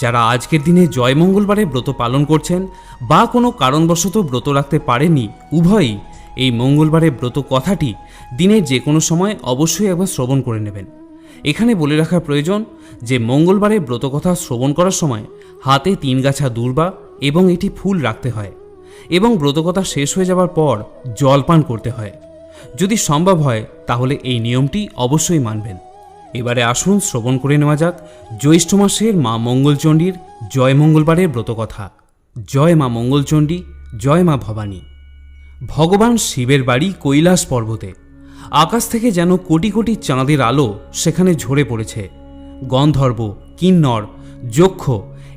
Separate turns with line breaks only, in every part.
যারা আজকের দিনে জয় মঙ্গলবারে ব্রত পালন করছেন বা কোনো কারণবশত ব্রত রাখতে পারেননি, উভয়ই এই মঙ্গলবারে ব্রত কথাটি দিনের যে কোনো সময় অবশ্যই একবার শ্রবণ করে নেবেন। এখানে বলে রাখা প্রয়োজন যে মঙ্গলবারে ব্রত কথা শ্রবণ করার সময় হাতে তিন গাছা দূর্বা এবং এটি ফুল রাখতে হয় এবং ব্রতকথা শেষ হয়ে যাওয়ার পর জল পান করতে হয়। যদি সম্ভব হয়, তাহলে এই নিয়মটি অবশ্যই মানবেন। এবারে আসুন শ্রবণ করে নেওয়া যাক জ্যৈষ্ঠ মাসের মা মঙ্গলচণ্ডীর জয় মঙ্গলবারের ব্রতকথা। জয় মা মঙ্গলচণ্ডী, জয় মা ভবানী। ভগবান শিবের বাড়ি কৈলাস পর্বতে। আকাশ থেকে যেন কোটি কোটি চাঁদের আলো সেখানে ঝরে পড়েছে। গন্ধর্ব, কিন্নর, যক্ষ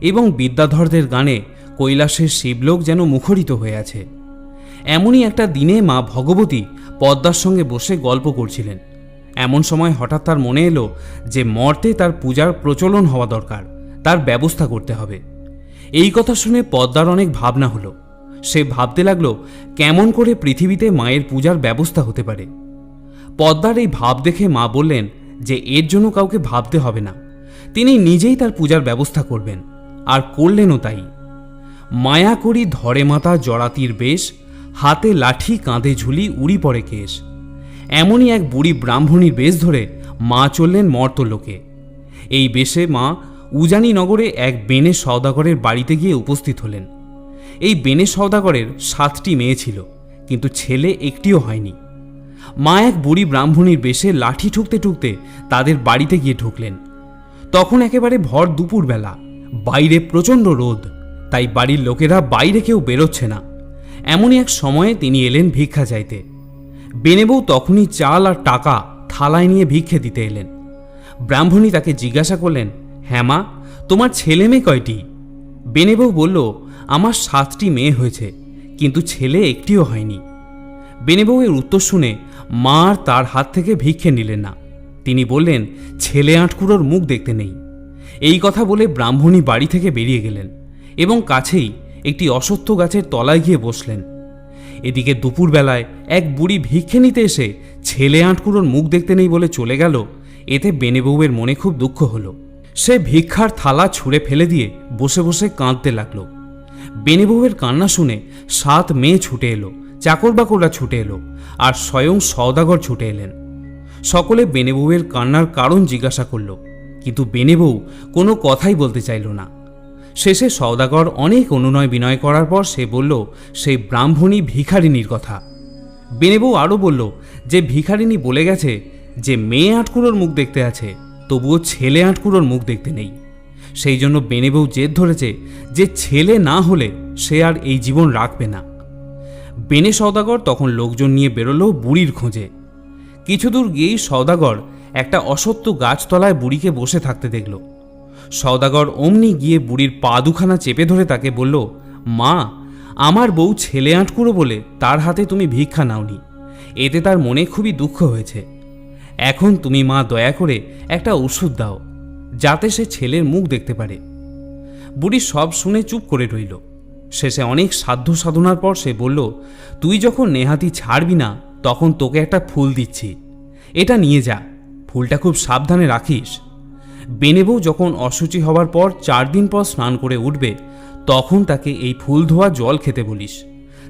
এবং বিদ্যাধরদের গানে কৈলাসের শিবলোক যেন মুখরিত হয়ে আছে। এমনই একটা দিনে মা ভগবতী পদ্মার সঙ্গে বসে গল্প করছিলেন। এমন সময় হঠাৎ তার মনে এলো যে মর্তে তার পূজার প্রচলন হওয়া দরকার, তার ব্যবস্থা করতে হবে। এই কথা শুনে পদ্মার অনেক ভাবনা হলো। সে ভাবতে লাগল, কেমন করে পৃথিবীতে মায়ের পূজার ব্যবস্থা হতে পারে? পদ্মার এই ভাব দেখে মা বললেন যে এর জন্য কাউকে ভাবতে হবে না। তিনি নিজেই তার পূজার ব্যবস্থা করবেন, আর করলেনও তাই। মায়া করি ধরে মাতা জড়াতির বেশ, হাতে লাঠি কাঁধে ঝুলি উড়ি পড়ে কেশ। এমনই এক বুড়ি ব্রাহ্মণীর বেশ ধরে মা চললেন মর্তলোকে এই বেশে মা উজানি নগরে এক বেনে সওদাগরের বাড়িতে গিয়ে উপস্থিত হলেন। এই বেনে সওদাগরের সাতটি মেয়ে ছিল, কিন্তু ছেলে একটিও হয়নি। মা এক বুড়ি ব্রাহ্মণীর বেশে লাঠি ঠুকতে ঠুকতে তাদের বাড়িতে গিয়ে ঢুকলেন। তখন একেবারে ভর দুপুরবেলা, বাইরে প্রচণ্ড রোদ, তাই বাড়ির লোকেরা বাইরে কেউ বেরোচ্ছে না। এমনই এক সময়ে তিনি এলেন ভিক্ষা চাইতে। বেনেবউ তখনই চাল আর টাকা থালায় নিয়ে ভিক্ষে দিতে এলেন। ব্রাহ্মণী তাকে জিজ্ঞাসা করলেন হ্যাঁ মা, তোমার ছেলে মেয়ে কয়টি? বেনেবউ বলল, আমার সাতটি মেয়ে হয়েছে, কিন্তু ছেলে একটিও হয়নি। বেনেবউয়ের উত্তর শুনে মা আর তার হাত থেকে ভিক্ষে নিলেন না। তিনি বললেন, ছেলে আটকুড়োর মুখ দেখতে নেই। এই কথা বলে ব্রাহ্মণী বাড়ি থেকে বেরিয়ে গেলেন এবং কাছেই একটি অসত্য গাছের তলায় গিয়ে বসলেন। এদিকে দুপুরবেলায় এক বুড়ি ভিক্ষে নিতে এসে ছেলে আটকুড়োর মুখ দেখতে নেই বলে চলে গেল। এতে বেনেবউয়ের মনে খুব দুঃখ হলো। সে ভিক্ষার থালা ছুঁড়ে ফেলে দিয়ে বসে বসে কাঁদতে লাগল। বেনেবউয়ের কান্না শুনে সাত মেয়ে ছুটে এলো চাকর বাকররা ছুটে এলো আর স্বয়ং সওদাগর ছুটে এলেন। সকলে বেনেবউয়ের কান্নার কারণ জিজ্ঞাসা করল, কিন্তু বেনেবউ কোনো কথাই বলতে চাইল না। শেষে সওদাগর অনেক অনুনয় বিনয় করার পর সে বলল, সেই ব্রাহ্মণী ভিখারিনীর কথা। বেনেবউ আরও বলল, যে ভিখারিনী বলে গেছে যে মেয়ে আটকুড়োর মুখ দেখতে আছে, তবুও ছেলে আটকুড়োর মুখ দেখতে নেই। সেই জন্য বেনেবউ জেদ ধরেছে যে ছেলে না হলে সে আর এই জীবন রাখবে না। বেনে সওদাগর তখন লোকজন নিয়ে বেরোলো বুড়ির খোঁজে। কিছু দূর গিয়েই সওদাগর একটা অসত্য গাছতলায় বুড়িকে বসে থাকতে দেখল। সওদাগর অমনি গিয়ে বুড়ির পা দুখানা চেপে ধরে তাকে বলল, মা, আমার বউ ছেলে আটকুড়ো বলে তার হাতে তুমি ভিক্ষা নাওনি। এতে তার মনে খুবই দুঃখ হয়েছে। এখন তুমি মা দয়া করে একটা ওষুধ দাও, যাতে সে ছেলের মুখ দেখতে পারে। বুড়ি সব শুনে চুপ করে রইল। শেষে অনেক সাধ্য সাধনার পর সে বলল, তুই যখন নেহাতি ছাড়বি না, তখন তোকে একটা ফুল দিচ্ছি। এটা নিয়ে যা। ফুলটা খুব সাবধানে রাখিস। বেনেবউ যখন অসুচি হওয়ার পর চার দিন পর স্নান করে উঠবে, তখন তাকে এই ফুল ধোয়া জল খেতে বলিস।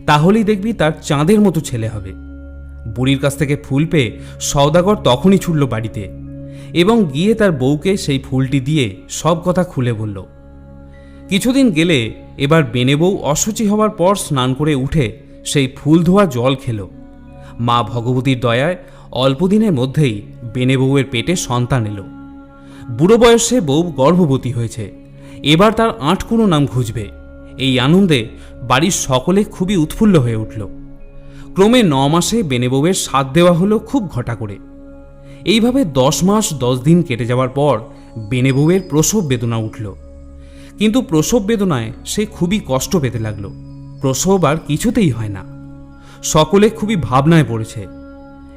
তাহলেই দেখবি তার চাঁদের মতো ছেলে হবে। বুড়ির কাছ থেকে ফুল পেয়ে সওদাগর তখনই ছুটল বাড়িতে এবং গিয়ে তার বউকে সেই ফুলটি দিয়ে সব কথা খুলে বলল। কিছুদিন গেলে এবার বেনে বেনেবউ অসুচি হওয়ার পর স্নান করে উঠে সেই ফুল ধোয়া জল খেল। মা ভগবতীর দয়ায় অল্প দিনের মধ্যেই বেনেবউয়ের পেটে সন্তান এলো। বুড়ো বয়সে বউ গর্ভবতী হয়েছে। এবার তার আটকুনো নাম খুঁজবে। এই আনন্দে বাড়ির সকলে খুবই উৎফুল্ল হয়ে উঠল। ক্রমে ন মাসে বেনেবউয়ের সাথ দেওয়া হলো খুব ঘটা করে। এইভাবে দশ মাস দশ দিন কেটে যাওয়ার পর বেনেবউয়ের প্রসব বেদনা উঠল। কিন্তু প্রসব বেদনায় সে খুবই কষ্ট পেতে লাগল। প্রসব আর কিছুতেই হয় না। সকলে খুবই ভাবনায় পড়েছে।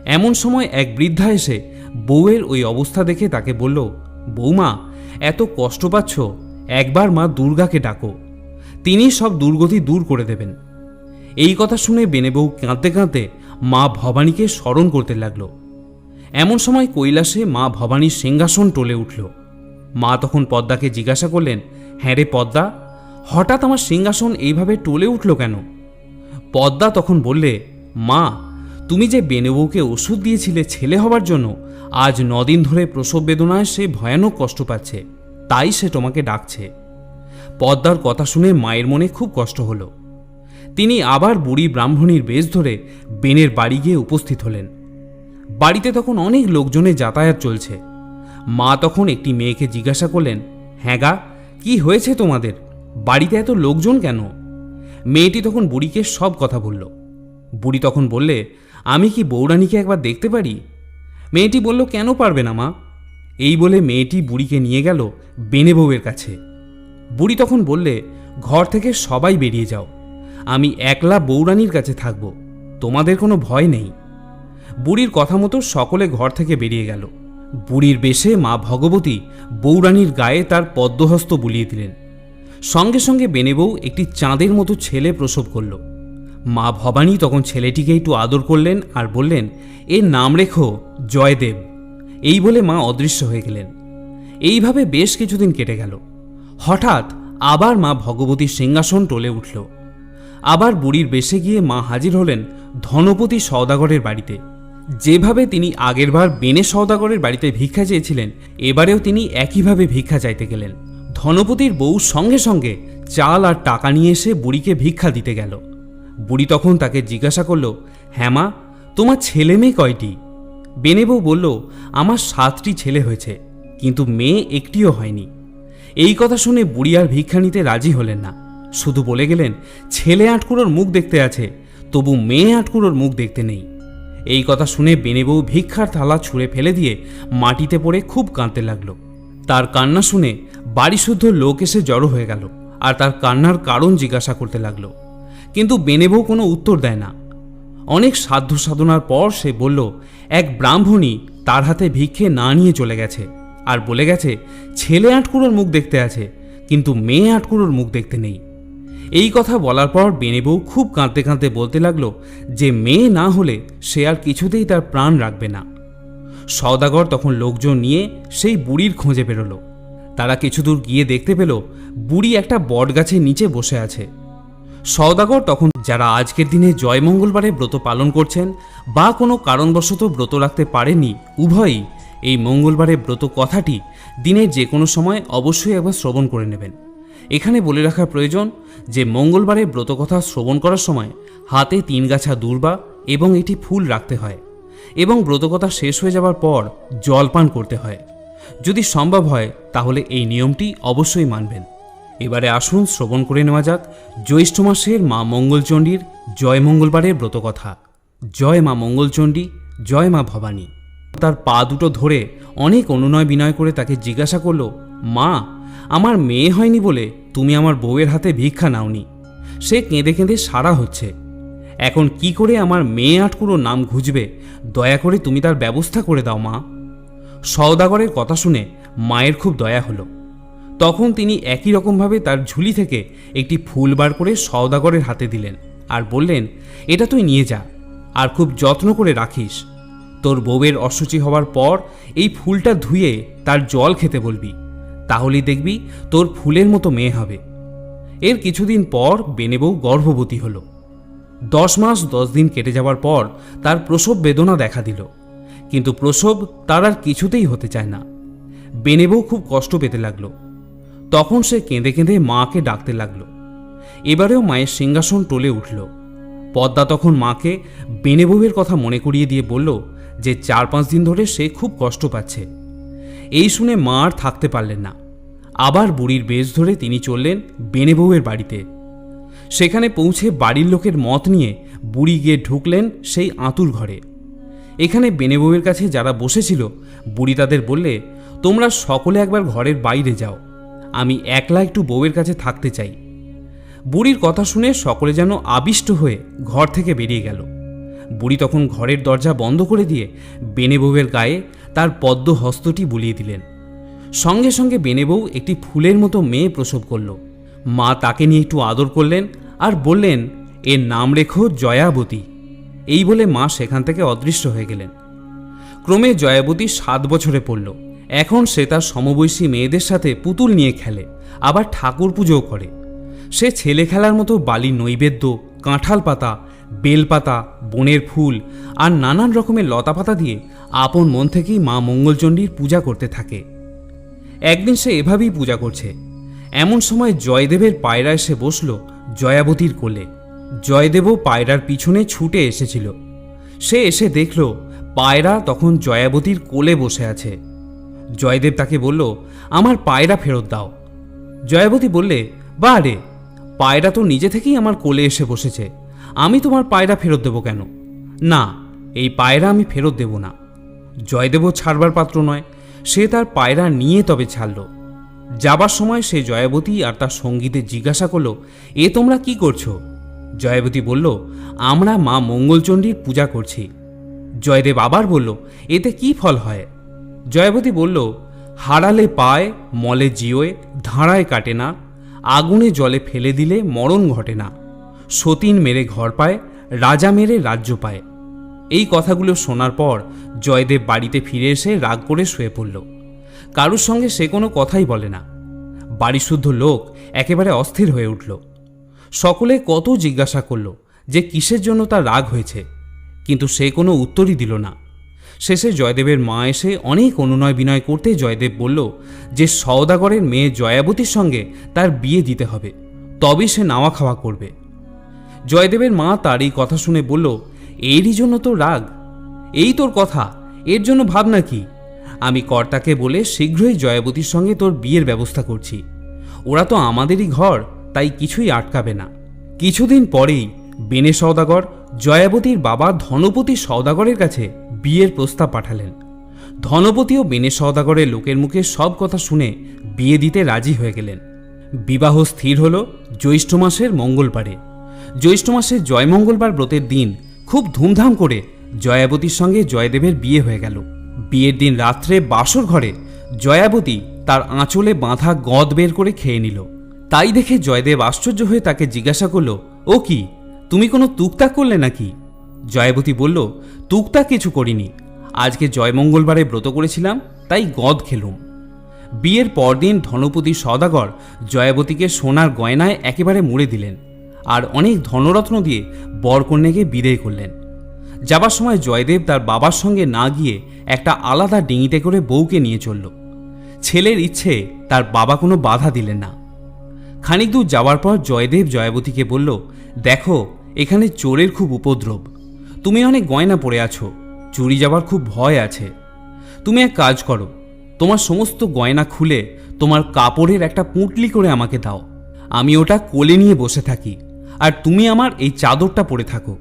এমন সময় এক বৃদ্ধা এসে বউয়ের ওই অবস্থা দেখে তাকে বলল বৌমা, এত কষ্ট পাচ্ছ? একবার মা দুর্গাকে ডাকো। তিনি সব দুর্গতি দূর করে দেবেন। এই কথা শুনে বেনেবউ কাঁদতে কাঁদতে মা ভবানীকে স্মরণ করতে লাগল। এমন সময় কৈলাসে মা ভবানীর সিংহাসন টলে উঠল। মা তখন পদ্মাকে জিজ্ঞাসা করলেন হ্যাঁ রে পদ্মা, হঠাৎ আমার সিংহাসন এইভাবে টলে উঠল কেন? পদ্মা তখন বললে, মা, তুমি যে বেনেবউকে ওষুধ দিয়েছিলে ছেলে হবার জন্য আজ নদিন ধরে প্রসব বেদনায় সে ভয়ানক কষ্ট পাচ্ছে, তাই সে তোমাকে ডাকছে। পদ্মার কথা শুনে মায়ের মনে খুব কষ্ট হলো। তিনি আবার বুড়ি ব্রাহ্মণীর বেশ ধরে বেনের বাড়ি গিয়ে উপস্থিত হলেন। বাড়িতে তখন অনেক লোকজনের যাতায়াত চলছে। মা তখন একটি মেয়েকে জিজ্ঞাসা করলেন হ্যাঁ গা, কি হয়েছে তোমাদের? বাড়িতে এত লোকজন কেন? মেয়েটি তখন বুড়িকে সব কথা বলল। বুড়ি তখন বললে, আমি কি বৌরানীকে একবার দেখতে পারি? মেয়েটি বলল, কেন পারবে না মা? এই বলে মেয়েটি বুড়িকে নিয়ে গেল বেনে বউয়ের কাছে। বুড়ি তখন বললে, ঘর থেকে সবাই বেরিয়ে যাও, আমি একলা বৌরানীর কাছে থাকব, তোমাদের কোনো ভয় নেই। বুড়ির কথা মতো সকলে ঘর থেকে বেরিয়ে গেল। বুড়ির বেশে মা ভগবতী বৌরানীর গায়ে তার পদ্মহস্ত বুলিয়ে দিলেন। সঙ্গে সঙ্গে বেনেবউ একটি চাঁদের মতো ছেলে প্রসব করল। মা ভবানী তখন ছেলেটিকে একটু আদর করলেন আর বললেন, এর নাম রেখো, জয়দেব। এই বলে মা অদৃশ্য হয়ে গেলেন। এইভাবে বেশ কিছুদিন কেটে গেল। হঠাৎ আবার মা ভগবতীর সিংহাসন টলে উঠল। আবার বুড়ির বেশে গিয়ে মা হাজির হলেন ধনপতি সওদাগরের বাড়িতে। যেভাবে তিনি আগেরবার বেনে সওদাগরের বাড়িতে ভিক্ষা চেয়েছিলেন, এবারেও তিনি একইভাবে ভিক্ষা চাইতে গেলেন। ধনপতির বউ সঙ্গে সঙ্গে চাল আর টাকা নিয়ে এসে বুড়িকে ভিক্ষা দিতে গেল। বুড়ি তখন তাকে জিজ্ঞাসা করল হ্যাঁ মা, তোমার ছেলে মেয়ে কয়টি? বেনে বউ বলল, আমার সাতটি ছেলে হয়েছে, কিন্তু মেয়ে একটিও হয়নি। এই কথা শুনে বুড়ি আর ভিক্ষা নিতে রাজি হলেন না। শুধু বলে গেলেন, ছেলে আটকুড়োর মুখ দেখতে আছে, তবু মেয়ে আটকুড়োর মুখ দেখতে নেই। এই কথা শুনে বেনেবউ ভিক্ষার থালা ছুঁড়ে ফেলে দিয়ে মাটিতে পড়ে খুব কাঁদতে লাগল। তার কান্না শুনে বাড়িশুদ্ধ লোক এসে জড়ো হয়ে গেল, আর তার কান্নার কারণ জিজ্ঞাসা করতে লাগল। কিন্তু বেনেবউ কোনো উত্তর দেয় না। অনেক সাধ্য সাধনার পর সে বলল, এক ব্রাহ্মণী তার হাতে ভিক্ষে না নিয়ে চলে গেছে আর বলে গেছে, ছেলে আটকুড়োর মুখ দেখতে আছে, কিন্তু মেয়ে আটকুড়োর মুখ দেখতে নেই এই কথা বলার পর বেনেবউ খুব কাঁদতে কাঁদতে বলতে লাগল যে মেয়ে না হলে সে আর কিছুতেই তার প্রাণ রাখবে না। সওদাগর তখন লোকজন নিয়ে সেই বুড়ির খোঁজে বেরোলো। তারা কিছু দূর গিয়ে দেখতে পেল, বুড়ি একটা বটগাছের নিচে বসে আছে। সওদাগর তখন যারা আজকের দিনে জয়মঙ্গলবারে ব্রত পালন করছেন বা কোনো কারণবশত ব্রত রাখতে পারেনি উভয়ই এই মঙ্গলবারে ব্রত কথাটি দিনের যে কোনো সময় অবশ্যই একবার শ্রবণ করে নেবেন। এখানে বলে রাখা প্রয়োজন যে মঙ্গলবারে ব্রতকথা শ্রবণ করার সময় হাতে তিন গাছা দূর্বা এবং এটি ফুল রাখতে হয় এবং ব্রতকথা শেষ হয়ে যাবার পর জল পান করতে হয়। যদি সম্ভব হয়, তাহলে এই নিয়মটি অবশ্যই মানবেন। এবারে আসুন শ্রবণ করে নেওয়া যাক জ্যৈষ্ঠ মাসের মা মঙ্গলচণ্ডীর জয় মঙ্গলবারের ব্রতকথা। জয় মা মঙ্গলচণ্ডী, জয় মা ভবানী। তার পা দুটো ধরে অনেক অনুনয় বিনয় করে তাকে জিজ্ঞাসা করল, মা, আমার মেয়ে হয়নি বলে তুমি আমার বউয়ের হাতে ভিক্ষা নাওনি। সে কেঁদে কেঁদে সারা হচ্ছে। এখন কি করে আমার মেয়ে আটকুরো নাম ঘুজবে দয়া করে তুমি তার ব্যবস্থা করে দাও মা। সওদাগরের কথা শুনে মায়ের খুব দয়া হলো। তখন তিনি একই রকমভাবে তার ঝুলি থেকে একটি ফুল বার করে সওদাগরের হাতে দিলেন আর বললেন, এটা তুই নিয়ে যা আর খুব যত্ন করে রাখিস। তোর বউয়ের অসুচি হওয়ার পর এই ফুলটা ধুয়ে তার জল খেতে বলবি, তাহলেই দেখবি তোর ফুলের মতো মেয়ে হবে এর কিছুদিন পর বেনেবউ গর্ভবতী হল। দশ মাস দশ দিন কেটে যাওয়ার পর তার প্রসব বেদনা দেখা দিল। কিন্তু প্রসব তার আর কিছুতেই হতে চায় না। বেনেবউ খুব কষ্ট পেতে লাগল। তখন সে কেঁদে কেঁদে মাকে ডাকতে লাগল। এবারেও মায়ের সিংহাসন টলে উঠল। পদ্মা তখন মাকে বেনেবউয়ের কথা মনে করিয়ে দিয়ে বলল যে চার পাঁচ দিন ধরে সে খুব কষ্ট পাচ্ছে। এই শুনে মা আর থাকতে পারলেন না। আবার বুড়ির বেশ ধরে তিনি চললেন বেনেবউয়ের বাড়িতে। সেখানে পৌঁছে বাড়ির লোকের মত নিয়ে বুড়ি গিয়ে ঢুকলেন সেই আঁতুর ঘরে। এখানে বেনেবউয়ের কাছে যারা বসেছিল, বুড়ি তাদের বললে, তোমরা সকলে একবার ঘরের বাইরে যাও। আমি একলা একটু বউয়ের কাছে থাকতে চাই। বুড়ির কথা শুনে সকলে যেন আবিষ্ট হয়ে ঘর থেকে বেরিয়ে গেল। বুড়ি তখন ঘরের দরজা বন্ধ করে দিয়ে বেনেবউয়ের গায়ে তার পদ্ম হস্তটি বুলিয়ে দিলেন। সঙ্গে সঙ্গে বেনে বউ একটি ফুলের মতো মেয়ে প্রসব করল। মা তাকে নিয়ে একটু আদর করলেন আর বললেন, এর নাম রেখো জয়াবতী। এই বলে মা সেখান থেকে অদৃশ্য হয়ে গেলেন। ক্রমে জয়াবতী সাত বছরে পড়ল। এখন সে তার সমবয়সী মেয়েদের সাথে পুতুল নিয়ে খেলে, আবার ঠাকুর পুজোও করে। সে ছেলে খেলার মতো বালির নৈবেদ্য, কাঁঠাল পাতা বেলপাতা বনের ফুল আর নানান রকমের লতা পাতা দিয়ে আপন মন থেকেই মা মঙ্গলচণ্ডীর পূজা করতে থাকে। একদিন সে এভাবেই পূজা করছে। এমন সময় জয়দেবের পায়রা এসে বসল জয়াবতীর কোলে। জয়দেবও পায়রার পিছনে ছুটে এসেছিল। সে এসে দেখল পায়রা তখন জয়াবতীর কোলে বসে আছে। জয়দেব তাকে বলল, আমার পায়রা ফেরত দাও। জয়াবতী বললে বা রে, পায়রা তো নিজে থেকেই আমার কোলে এসে বসেছে। আমি তোমার পায়রা ফেরত দেবো কেন? না, এই পায়রা আমি ফেরত দেব না। জয়দেবও ছাড়বার পাত্র নয়, সে তার পায়রা নিয়ে তবে ছাড়ল। যাবার সময় সে জয়াবতী আর তার সঙ্গীতে জিজ্ঞাসা করল, এ তোমরা কি করছ? জয়াবতী বলল, আমরা মা মঙ্গলচণ্ডীর পূজা করছি। জয়দেব আবার বলল, এতে কি ফল হয়? জয়াবতী বলল, হারালে পায়, মলে জিওয়, ধাঁড়ায় কাটে না, আগুনে জলে ফেলে দিলে মরণ ঘটে না। সতীন মেরে ঘর পায়, রাজা মেরে রাজ্য পায়। এই কথাগুলো শোনার পর জয়দেব বাড়িতে ফিরে এসে রাগ করে শুয়ে পড়ল। কারুর সঙ্গে সে কোনো কথাই বলে না। বাড়িশুদ্ধ লোক একেবারে অস্থির হয়ে উঠল। সকলে কত জিজ্ঞাসা করল যে কিসের জন্য তার রাগ হয়েছে, কিন্তু সে কোনো উত্তরই দিল না। শেষে জয়দেবের মা এসে অনেক অনুনয় বিনয় করতে জয়দেব বলল যে সওদাগরের মেয়ে জয়াবতীর সঙ্গে তার বিয়ে দিতে হবে তবে সে নাওয়া খাওয়া করবে। জয়দেবের মা তার এই কথা শুনে বলল, এরই জন্য তোর রাগ? এই তোর কথা? এর জন্য ভাবনা কি? আমি কর্তাকে বলে শীঘ্রই জয়াবতীর সঙ্গে তোর বিয়ের ব্যবস্থা করছি। ওরা তো আমাদেরই ঘর, তাই কিছুই আটকাবে না। কিছুদিন পরেই বেনে সওদাগর, জয়াবতীর বাবা ধনপতি সওদাগরের কাছে বিয়ের প্রস্তাব পাঠালেন। ধনপতিও বেনে সওদাগরের লোকের মুখে সব কথা শুনে বিয়ে দিতে রাজি হয়ে গেলেন। বিবাহ স্থির হল জ্যৈষ্ঠ মাসের মঙ্গলবারে। জ্যৈষ্ঠ মাসের জয়মঙ্গলবার ব্রতের দিন খুব ধুমধাম করে জয়াবতীর সঙ্গে জয়দেবের বিয়ে হয়ে গেল। বিয়ের দিন রাত্রে বাসর ঘরে জয়াবতী তার আঁচলে বাঁধা গদ বের করে খেয়ে নিল। তাই দেখে জয়দেব আশ্চর্য হয়ে তাকে জিজ্ঞাসা করল, ও কি? তুমি কোনো তুকতাক করলে নাকি? জয়াবতী বলল তুকতাক কিছু করিনি। আজকে জয়মঙ্গলবারে ব্রত করেছিলাম, তাই গদ খেলুম। বিয়ের পরদিন ধনপতি সদাগর জয়াবতীকে সোনার গয়নায় একেবারে মুড়ে দিলেন আর অনেক ধনরত্ন দিয়ে বরকন্যাকে বিদায় করলেন। যাবার সময় জয়দেব তার বাবার সঙ্গে না গিয়ে একটা আলাদা ডিঙিতে করে বউকে নিয়ে চলল। ছেলের ইচ্ছে তার বাবা কোনো বাধা দিলেন না। খানিক দূর যাওয়ার পর জয়দেব জয়াবতীকে বলল, দেখো, এখানে চোরের খুব উপদ্রব। তুমি অনেক গয়না পড়ে আছো, চুরি যাবার খুব ভয় আছে। তুমি এক কাজ করো, তোমার সমস্ত গয়না খুলে তোমার কাপড়ের একটা পুঁটলি করে আমাকে দাও। আমি ওটা কোলে নিয়ে বসে থাকি, আর তুমি আমার এই চাদরটা পরে থাকো।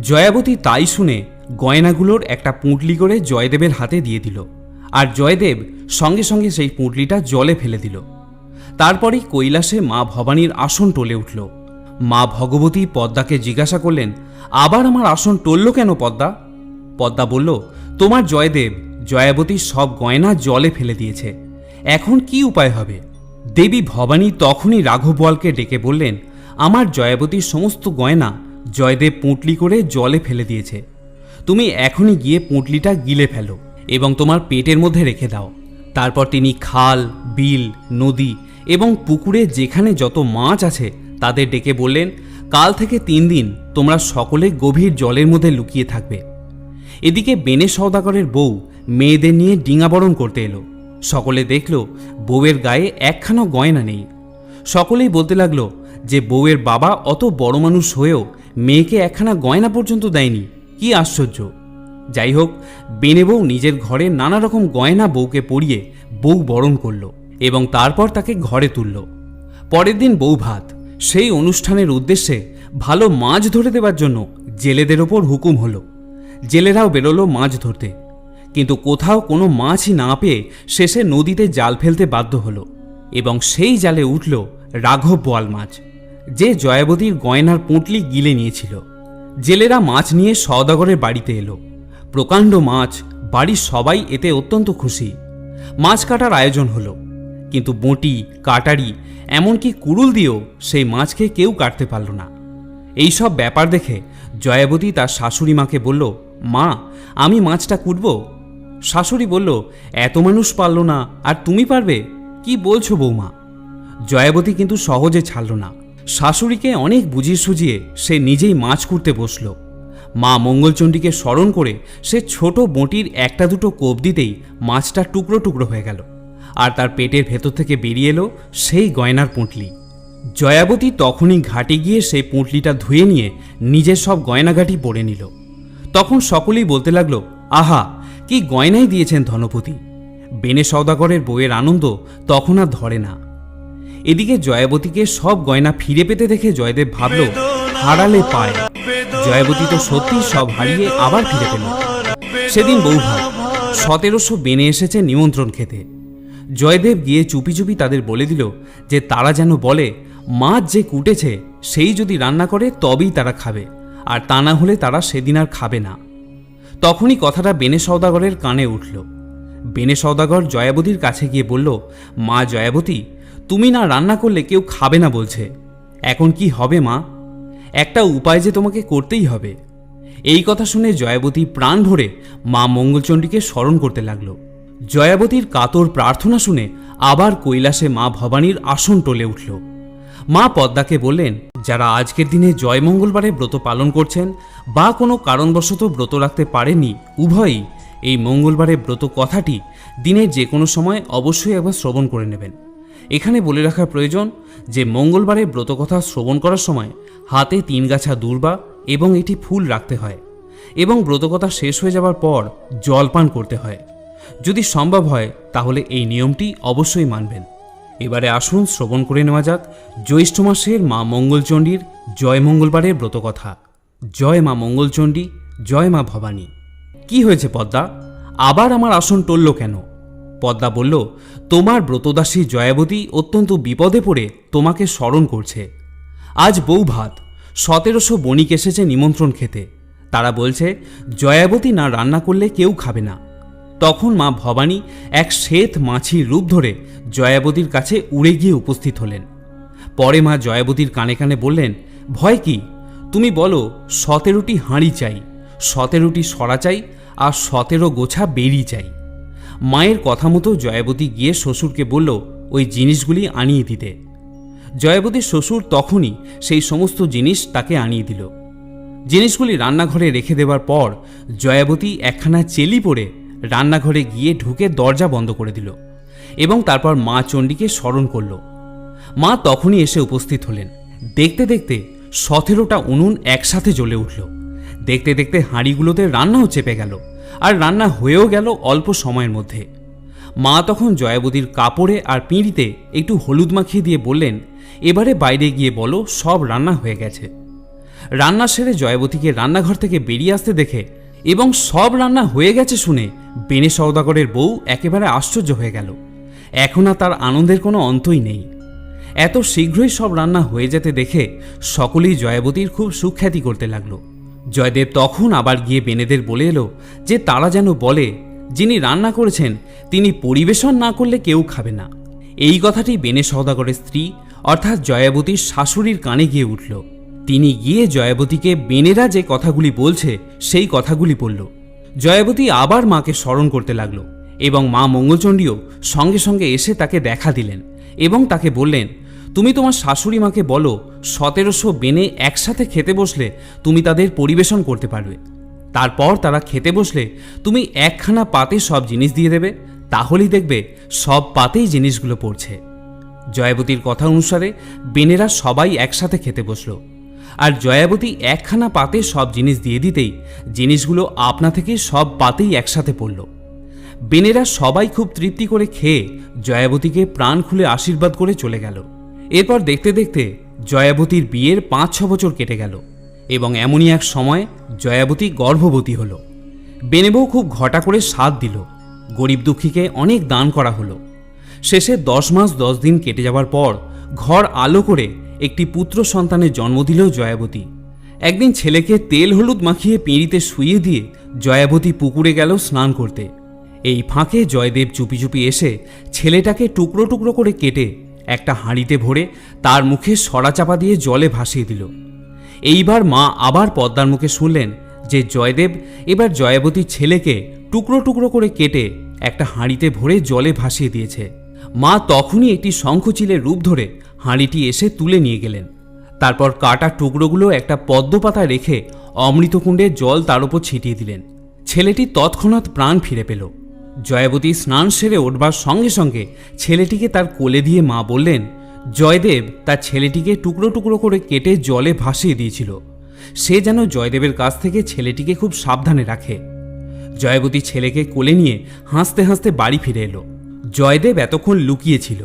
জয়াবতী তাই শুনে গয়নাগুলোর একটা পুঁটলি করে জয়দেবের হাতে দিয়ে দিল, আর জয়দেব সঙ্গে সঙ্গে সেই পুঁটলিটা জলে ফেলে দিল। তারপরেই কৈলাসে মা ভবানীর আসন টলে উঠল। মা ভগবতী পদ্মাকে জিজ্ঞাসা করলেন, আবার আমার আসন টলল কেন পদ্মা? পদ্মা বলল, তোমার জয়দেব জয়াবতীর সব গয়না জলে ফেলে দিয়েছে। এখন কি উপায় হবে? দেবী ভবানী তখনই রাঘব বলকে ডেকে বললেন, আমার জয়াবতীর সমস্ত গয়না জয়দেব পুঁটলি করে জলে ফেলে দিয়েছে। তুমি এখনই গিয়ে পুঁটলিটা গিলে ফেলো এবং তোমার পেটের মধ্যে রেখে দাও। তারপর তিনি খাল, বিল, নদী এবং পুকুরে যেখানে যত মাছ আছে তাদের ডেকে বললেন, কাল থেকে তিন দিন তোমরা সকলে গভীর জলের মধ্যে লুকিয়ে থাকবে। এদিকে বেনে সওদাগরের বউ মেয়েদের নিয়ে ডিঙাবরণ করতে এলো। সকলে দেখল বউয়ের গায়ে একখানা গয়না নেই। সকলেই বলতে লাগল যে বউয়ের বাবা অত বড় মানুষ হয়েও মেয়েকে একখানা গয়না পর্যন্ত দেয়নি। কি আশ্চর্য! যাই হোক, বেনে বউ নিজের ঘরে নানা রকম গয়না বউকে পরিয়ে বউ বরণ করল এবং তারপর তাকে ঘরে তুলল। পরের দিন বউ ভাত সেই অনুষ্ঠানের উদ্দেশ্যে ভালো মাছ ধরে দেবার জন্য জেলেদের ওপর হুকুম হলো। জেলেরাও বেরোলো মাছ ধরতে। কিন্তু কোথাও কোনো মাছই না পেয়ে শেষে নদীতে জাল ফেলতে বাধ্য হলো এবং সেই জালে উঠল রাঘব বোয়াল মাছ, যে জয়াবতীর গয়নার পুঁটলি গিলে নিয়েছিল। জেলেরা মাছ নিয়ে সওদাগরের বাড়িতে এলো। প্রকাণ্ড মাছ, বাড়ির সবাই এতে অত্যন্ত খুশি। মাছ কাটার আয়োজন হলো। কিন্তু বঁটি, কাটারি, এমনকি কুড়ুল দিয়েও সেই মাছকে কেউ কাটতে পারল না। এইসব ব্যাপার দেখে জয়াবতী তার শাশুড়ি মাকে বলল, মা, আমি মাছটা কুটব? শাশুড়ি বলল, এত মানুষ পারল না, আর তুমি পারবে? কি বলছো বৌমা? জয়াবতী কিন্তু সহজে ছাড়ল না। শাশুড়িকে অনেক বুঝিয়ে সুঝিয়ে সে নিজেই মাছ কুটতে বসল। মা মঙ্গলচণ্ডীকে স্মরণ করে সে ছোট বঁটির একটা দুটো কোপ দিতেই মাছটা টুকরো টুকরো হয়ে গেল। আর তার পেটের ভেতর থেকে বেরিয়ে এলো সেই গয়নার পুঁটলি। জয়াবতী তখনই ঘাটে গিয়ে সেই পুঁটলিটা ধুয়ে নিয়ে নিজের সব গয়নাঘাটি পরে নিল। তখন সকলেই বলতে লাগল, আহা, কি গয়নাই দিয়েছেন ধনপতি। বেনে সওদাগরের বইয়ের আনন্দ তখন আর ধরে না। এদিকে জয়াবতীকে সব গয়না ফিরে পেতে দেখে জয়দেব ভাবল, হারালে পায়। জয়াবতী তো সত্যি সব হারিয়ে আবার ফিরে পেল। সেদিন বৌভাত সতেরোশো বেনে এসেছে নিমন্ত্রণ খেতে। জয়দেব গিয়ে চুপি চুপি তাদের বলে দিল যে তারা যেন বলে, মাছ যে কুটেছে, সেই যদি রান্না করে তবেই তারা খাবে, আর তা না হলে তারা সেদিন আর খাবে না। তখনই কথাটা বেনে সওদাগরের কানে উঠল। বেনে সওদাগর জয়াবতীর কাছে গিয়ে বলল, মা জয়াবতী, তুমি না রান্না করলে কেউ খাবে না বলছে। এখন কি হবে মা? একটা উপায় যে তোমাকে করতেই হবে। এই কথা শুনে জয়াবতী প্রাণ ভরে মা মঙ্গলচণ্ডীকে স্মরণ করতে লাগল। জয়াবতীর কাতর প্রার্থনা শুনে আবার কৈলাসে মা ভবানীর আসন টলে উঠল। মা পদ্মাকে বললেন, যারা আজকের দিনে জয় মঙ্গলবারে ব্রত পালন করছেন বা কোনো কারণবশত ব্রত রাখতে পারেননি, উভয়ই এই মঙ্গলবারে ব্রত কথাটি দিনের যে কোনো সময় অবশ্যই একবার শ্রবণ করে নেবেন। এখানে বলে রাখা প্রয়োজন যে, মঙ্গলবারে ব্রতকথা শ্রবণ করার সময় হাতে তিন গাছা দূর্বা এবং এটি ফুল রাখতে হয় এবং ব্রতকথা শেষ হয়ে যাবার পর জল পান করতে হয়। যদি সম্ভব হয়, তাহলে এই নিয়মটি অবশ্যই মানবেন। এবারে আসুন শ্রবণ করে নেওয়া যাক। জ্যৈষ্ঠ মাসের মা মঙ্গলচণ্ডীর জয় মঙ্গলবারের ব্রতকথা জয় মা মঙ্গলচণ্ডী, জয় মা ভবানী। কি হয়েছে পদ্মা? আবার আমার আসন টলল কেন? পদ্মা বলল, তোমার ব্রতদাসী জয়াবতী অত্যন্ত বিপদে পড়ে তোমাকে স্মরণ করছে। আজ বউ ভাত সতেরোশো বণিক এসেছে নিমন্ত্রণ খেতে। তারা বলছে, জয়াবতী না রান্না করলে কেউ খাবে না। তখন মা ভবানী এক শ্বেত মাছির রূপ ধরে জয়াবতীর কাছে উড়ে গিয়ে উপস্থিত হলেন। পরে মা জয়াবতীর কানে কানে বললেন, ভয় কি? তুমি বলো, সতেরোটি হাঁড়ি চাই, সতেরোটি সরা চাই আর সতেরো গোছা বেরি চাই। মায়ের কথা মতো জয়াবতী গিয়ে শ্বশুরকে বলল, ওই জিনিসগুলি আনিয়ে দিতে। জয়াবতীর শ্বশুর তখনই সেই সমস্ত জিনিস তাকে আনিয়ে দিল। জিনিসগুলি রান্নাঘরে রেখে দেওয়ার পর জয়াবতী একখানা চেলি পরে রান্নাঘরে গিয়ে ঢুকে দরজা বন্ধ করে দিল এবং তারপর মা চণ্ডীকে স্মরণ করল। মা তখনই এসে উপস্থিত হলেন। দেখতে দেখতে সতেরোটা উনুন একসাথে জ্বলে উঠল। দেখতে দেখতে হাঁড়িগুলোতে রান্নাও চেপে গেল আর রান্না হয়েও গেল অল্প সময়ের মধ্যে। মা তখন জয়াবতীর কাপড়ে আর পিঁড়িতে একটু হলুদ মাখিয়ে দিয়ে বললেন, এবারে বাইরে গিয়ে বলো, সব রান্না হয়ে গেছে। রান্না সেরে জয়াবতীকে রান্নাঘর থেকে বেরিয়ে আসতে দেখে এবং সব রান্না হয়ে গেছে শুনে বেনে সওদাগরের বউ একেবারে আশ্চর্য হয়ে গেল। এখন আর তার আনন্দের কোনো অন্তই নেই। এত শীঘ্রই সব রান্না হয়ে যেতে দেখে সকলেই জয়াবতীর খুব সুখ্যাতি করতে লাগল। জয়দেব তখন আবার গিয়ে বেনেদের বলে এলো যে তারা যেন বলে, যিনি রান্না করেছেন, তিনি পরিবেশন না করলে কেউ খাবে না। এই কথাটি বেনে সওদাগরের স্ত্রী অর্থাৎ জয়াবতীর শাশুড়ির কানে গিয়ে উঠল। তিনি গিয়ে জয়াবতীকে বেনেরা যে কথাগুলি বলছে, সেই কথাগুলি বলল। জয়াবতী আবার মাকে স্মরণ করতে লাগল এবং মা মঙ্গলচণ্ডীও সঙ্গে সঙ্গে এসে তাকে দেখা দিলেন এবং তাকে বললেন, তুমি তোমার শাশুড়ি মাকে বলো, সতেরোশো বেনে একসাথে খেতে বসলে তুমি তাদের পরিবেশন করতে পারবে। তারপর তারা খেতে বসলে তুমি একখানা পাতে সব জিনিস দিয়ে দেবে, তাহলেই দেখবে সব পাতেই জিনিসগুলো পড়ছে। জয়াবতীর কথা অনুসারে বেনেরা সবাই একসাথে খেতে বসল। আর জয়াবতী একখানা পাতে সব জিনিস দিয়ে দিতেই জিনিসগুলো আপনা থেকে সব পাতেই একসাথে পড়ল। বেনেরা সবাই খুব তৃপ্তি করে খেয়ে জয়াবতীকে প্রাণ খুলে আশীর্বাদ করে চলে গেল। এরপর দেখতে দেখতে জয়াবতীর বিয়ের পাঁচ ছ বছর কেটে গেল এবং এমনই এক সময় জয়াবতী গর্ভবতী হল। বেনেবউ খুব ঘটা করে সাথ দিল। গরিব দুঃখীকে অনেক দান করা হলো। শেষে দশ মাস দশ দিন কেটে যাওয়ার পর ঘর আলো করে একটি পুত্র সন্তানের জন্ম দিল জয়াবতী। একদিন ছেলেকে তেল হলুদ মাখিয়ে পিঁড়িতে শুইয়ে দিয়ে জয়াবতী পুকুরে গেল স্নান করতে। এই ফাঁকে জয়দেব চুপি চুপি এসে ছেলেটাকে টুকরো টুকরো করে কেটে একটা হাঁড়িতে ভরে তার মুখে সরা চাপা দিয়ে জলে ভাসিয়ে দিল। এইবার মা আবার পদ্মার মুখে শুনলেন যে জয়দেব এবার জয়াবতীর ছেলেকে টুকরো টুকরো করে কেটে একটা হাঁড়িতে ভরে জলে ভাসিয়ে দিয়েছে। মা তখনই একটি শঙ্খচিলের রূপ ধরে হাঁড়িটি এসে তুলে নিয়ে গেলেন। তারপর কাটা টুকরোগুলো একটা পদ্মপাতায় রেখে অমৃতকুণ্ডে জল তার উপর ছিটিয়ে দিলেন। ছেলেটি তৎক্ষণাৎ প্রাণ ফিরে পেল। জয়াবতী স্নান সেরে ওঠবার সঙ্গে সঙ্গে ছেলেটিকে তার কোলে দিয়ে মা বললেন, জয়দেব তার ছেলেটিকে টুকরো টুকরো করে কেটে জলে ভাসিয়ে দিয়েছিল। সে যেন জয়দেবের কাছ থেকে ছেলেটিকে খুব সাবধানে রাখে। জয়াবতী ছেলেকে কোলে নিয়ে হাসতে হাসতে বাড়ি ফিরে এলো। জয়দেব এতক্ষণ লুকিয়েছিল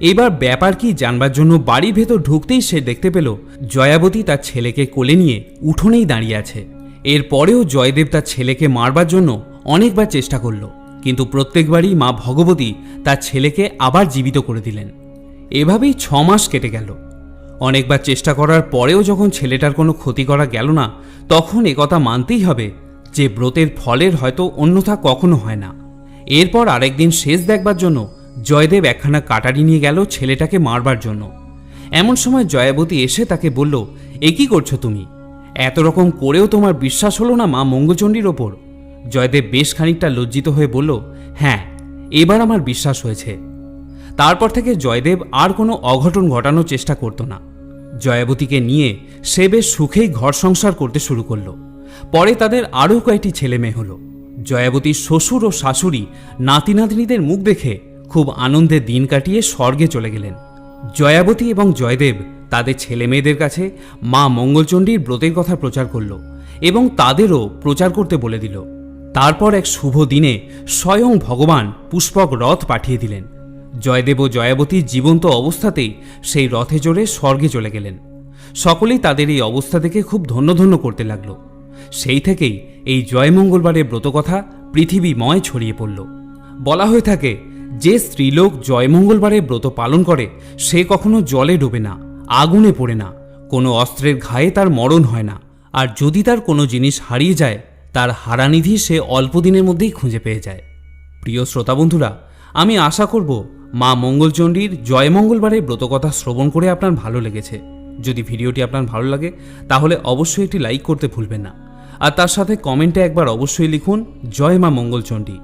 এবার ব্যাপার কি জানবার জন্য বাড়ির ভেতর ঢুকতেই সে দেখতে পেল জয়াবতী তার ছেলেকে কোলে নিয়ে উঠোনেই দাঁড়িয়ে আছে। এরপরেও জয়দেব তার ছেলেকে মারবার জন্য অনেকবার চেষ্টা করল, কিন্তু প্রত্যেকবারই মা ভগবতী তার ছেলেকে আবার জীবিত করে দিলেন। এভাবেই ছ মাস কেটে গেল। অনেকবার চেষ্টা করার পরেও যখন ছেলেটার কোনো ক্ষতি করা গেল না, তখন একথা মানতেই হবে যে ব্রতের ফলের হয়তো অন্যথা কখনো হয় না। এরপর আরেকদিন শেষ দেখবার জন্য জয়দেব একখানা কাটারি নিয়ে গেল ছেলেটাকে মারবার জন্য। এমন সময় জয়াবতী এসে তাকে বলল, এ কি করছ তুমি? এত রকম করেও তোমার বিশ্বাস হলো না মা মঙ্গচণ্ডীর ওপর? জয়দেব বেশ খানিকটা লজ্জিত হয়ে বলল হ্যাঁ এবার আমার বিশ্বাস হয়েছে। তারপর থেকে জয়দেব আর কোনো অঘটন ঘটানোর চেষ্টা করত না। জয়াবতীকে নিয়ে সে বেশ সুখেই ঘর সংসার করতে শুরু করল। পরে তাদের আরও কয়েকটি ছেলে মেয়ে হলো। জয়াবতীর শ্বশুর ও শাশুড়ি নাতি নাতনিদের মুখ দেখে খুব আনন্দে দিন কাটিয়ে স্বর্গে চলে গেলেন। জয়াবতী এবং জয়দেব তাদের ছেলে মেয়েদের কাছে মা মঙ্গলচণ্ডীর ব্রতের কথা প্রচার করল এবং তাদেরও প্রচার করতে বলে দিল। তারপর এক শুভ দিনে স্বয়ং ভগবান পুষ্পক রথ পাঠিয়ে দিলেন। জয়দেব ও জয়াবতী জীবন্ত অবস্থাতেই সেই রথে চড়ে স্বর্গে চলে গেলেন। সকলেই তাদের এই অবস্থা দেখে খুব ধন্য ধন্য করতে লাগল। সেই থেকেই এই জয়মঙ্গলবারের ব্রতকথা পৃথিবীময় ছড়িয়ে পড়ল। বলা হয়ে থাকে যে স্ত্রীলোক জয়মঙ্গলবারে ব্রত পালন করে, সে কখনো জলে ডোবে না, আগুনে পড়ে না, কোনো অস্ত্রের ঘায়ে তার মরণ হয় না, আর যদি তার কোনো জিনিস হারিয়ে যায়, তার হারানিধি সে অল্প দিনের মধ্যেই খুঁজে পেয়ে যায়। প্রিয় শ্রোতা বন্ধুরা, আমি আশা করব মা মঙ্গলচণ্ডীর জয়মঙ্গলবারের ব্রতকথা শ্রবণ করে আপনার ভালো লেগেছে। যদি ভিডিওটি আপনার ভালো লাগে, তাহলে অবশ্যই একটি লাইক করতে ভুলবেন না। আর তার সাথে কমেন্টে একবার অবশ্যই লিখুন, জয় মা মঙ্গলচণ্ডী।